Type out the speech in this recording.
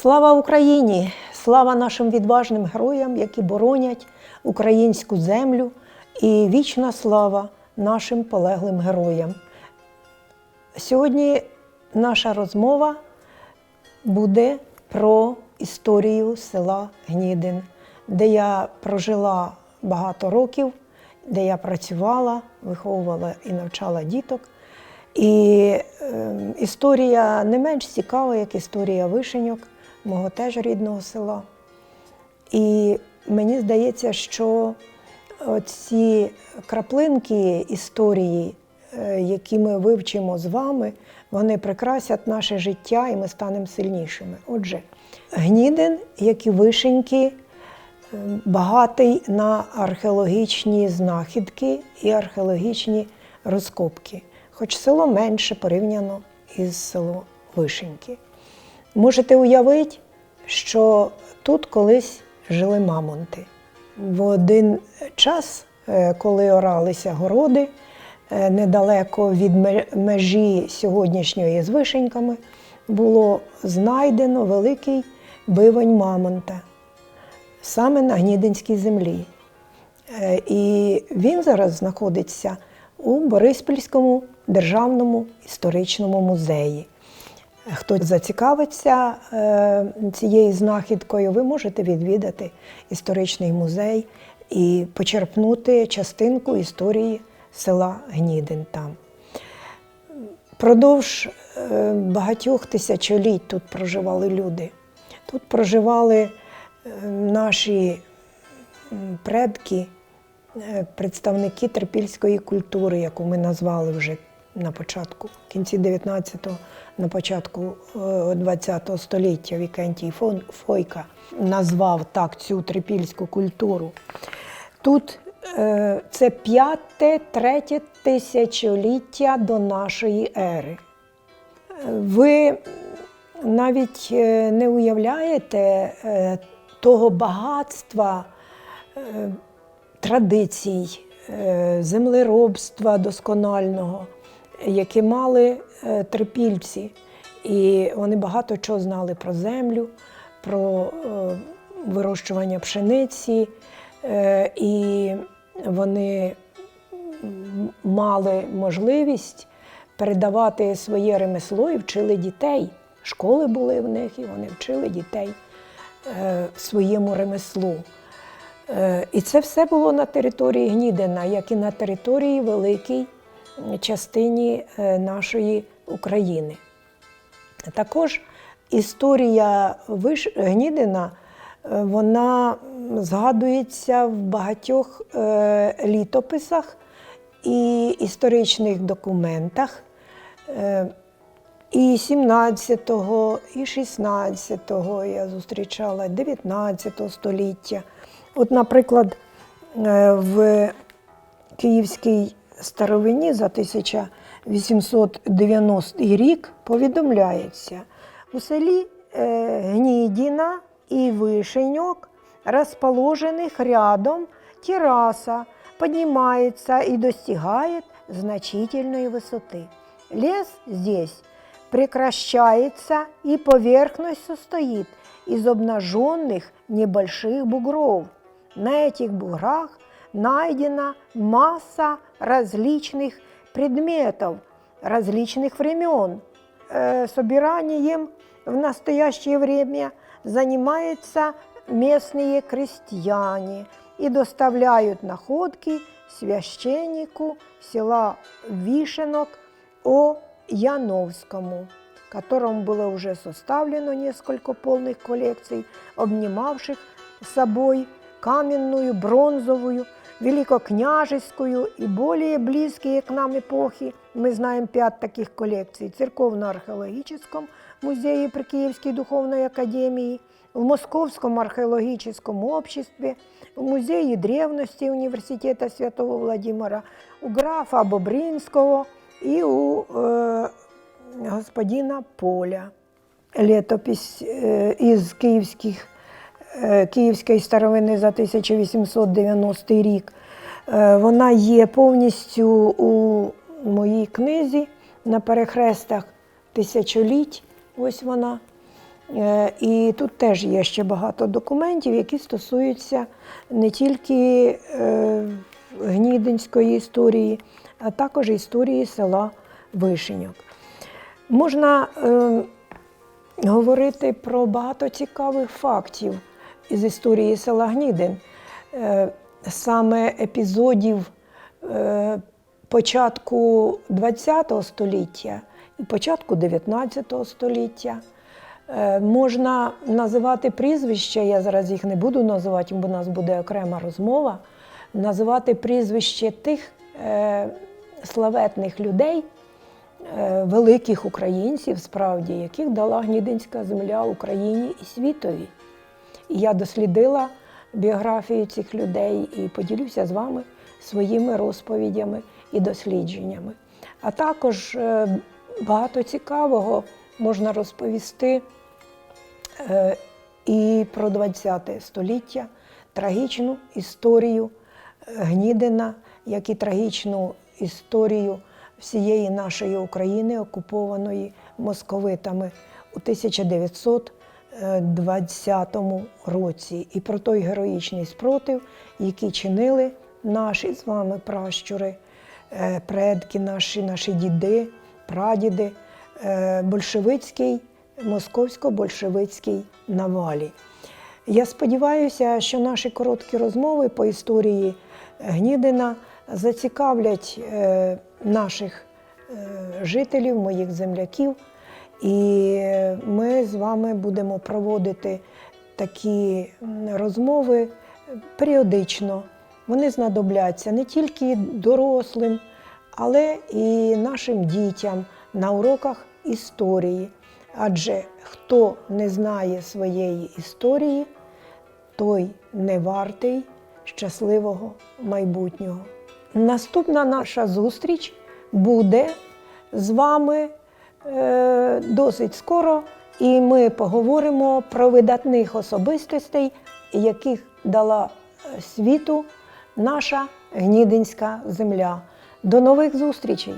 Слава Україні! Слава нашим відважним героям, які боронять українську землю, і вічна слава нашим полеглим героям. Сьогодні наша розмова буде про історію села Гнідин, де я прожила багато років, де я працювала, виховувала і навчала діток. І е, історія не менш цікава, як історія вишеньок, мого теж рідного села. І мені здається, що ці краплинки історії, е, які ми вивчимо з вами, вони прикрасять наше життя і ми станемо сильнішими. Отже, Гнідин, як і вишеньки, е, багатий на археологічні знахідки і археологічні розкопки, хоч село менше порівняно із селом Вишеньки. Можете уявити, що тут колись жили мамонти. В один час, е, коли оралися городи, е, недалеко від межі сьогоднішньої з вишеньками, було знайдено великий бивень мамонта саме на Гнідинській землі. Е, І він зараз знаходиться у Бориспільському державному історичному музеї. Хто зацікавиться е, цією знахідкою, ви можете відвідати історичний музей і почерпнути частинку історії села Гнідин там. Продовж е, багатьох тисячоліть тут проживали люди. Тут проживали е, наші предки, представники терпільської культури, яку ми назвали вже на початку, в кінці 19-го, на початку е, 20-го століття Вікентій Фойка назвав так цю трипільську культуру. Тут е, це п'яте, третє тисячоліття до нашої ери. Е, Ви навіть е, не уявляєте е, того багатства е, традицій, е, землеробства досконального, яке мали е, трипільці. І вони багато чого знали про землю, про е, вирощування пшениці, е, і вони мали можливість передавати своє ремесло і вчили дітей. Школи були в них, і вони вчили дітей своєму ремеслу. І це все було на території Гнідина, як і на території великій частині е, нашої України. Також історія Виш... Гнідина е, вона згадується в багатьох е, літописах і історичних документах. І 17-го, і 16-го я зустрічала, 19 століття. От, наприклад, в Київській старовині за 1890 рік повідомляється, у селі е, Гнідіна и Вышенек, расположенных рядом, терраса поднимается и достигает значительной высоты. Лес здесь прекращается, и поверхность состоит из обнаженных небольших бугров. На этих буграх найдена масса различных предметов различных времен. Э, собиранием в настоящее время занимаются местные крестьяне и доставляют находки священнику села Вишенок О. Яновскому, которому было уже составлено несколько полных коллекций, обнимавших собой каменную, бронзовую, великокняжескую и более близкие к нам эпохи. Мы знаем пять таких коллекций. В Церковно-археологическом музее при Киевской духовной академии, в Московском археологическом обществе, в Музее древности Университета Святого Владимира, у графа Бобринского и у э, господина Поля. Летопись э, из київських е, Київської старовини за 1890 рік. Е, Вона є повністю у моїй книзі на перехрестах тисячоліть. Ось вона. Е, І тут теж є ще багато документів, які стосуються не тільки е, гнідинської історії, а також історії села Вишеньок. Можна е, говорити про багато цікавих фактів із історії села Гнідин, Е, саме епізодів е, початку ХХ століття і початку ХІХ століття. Е, Можна називати прізвища, я зараз їх не буду називати, бо у нас буде окрема розмова. Називати прізвище тих славетних людей, великих українців, справді, яких дала гнідинська земля Україні і світові. І я дослідила біографію цих людей і поділюся з вами своїми розповідями і дослідженнями. А також е, багато цікавого можна розповісти е, і про ХХ століття, трагічну історію е, Гнідина, як і трагічну історію всієї нашої України, окупованої московитами у 1920 році, і про той героїчний спротив, який чинили наші з вами пращури, е, предки наші, наші діди, прадіди, е, большевицький, московсько-большевицький навалі. Я сподіваюся, що наші короткі розмови по історії Гнідина зацікавлять е, наших жителів, моїх земляків. І ми з вами будемо проводити такі розмови періодично. Вони знадобляться не тільки дорослим, але і нашим дітям на уроках історії. Адже хто не знає своєї історії, той не вартий щасливого майбутнього. Наступна наша зустріч буде з вами е, досить скоро, і ми поговоримо про видатних особистостей, яких дала е, світу наша гнідинська земля. До нових зустрічей!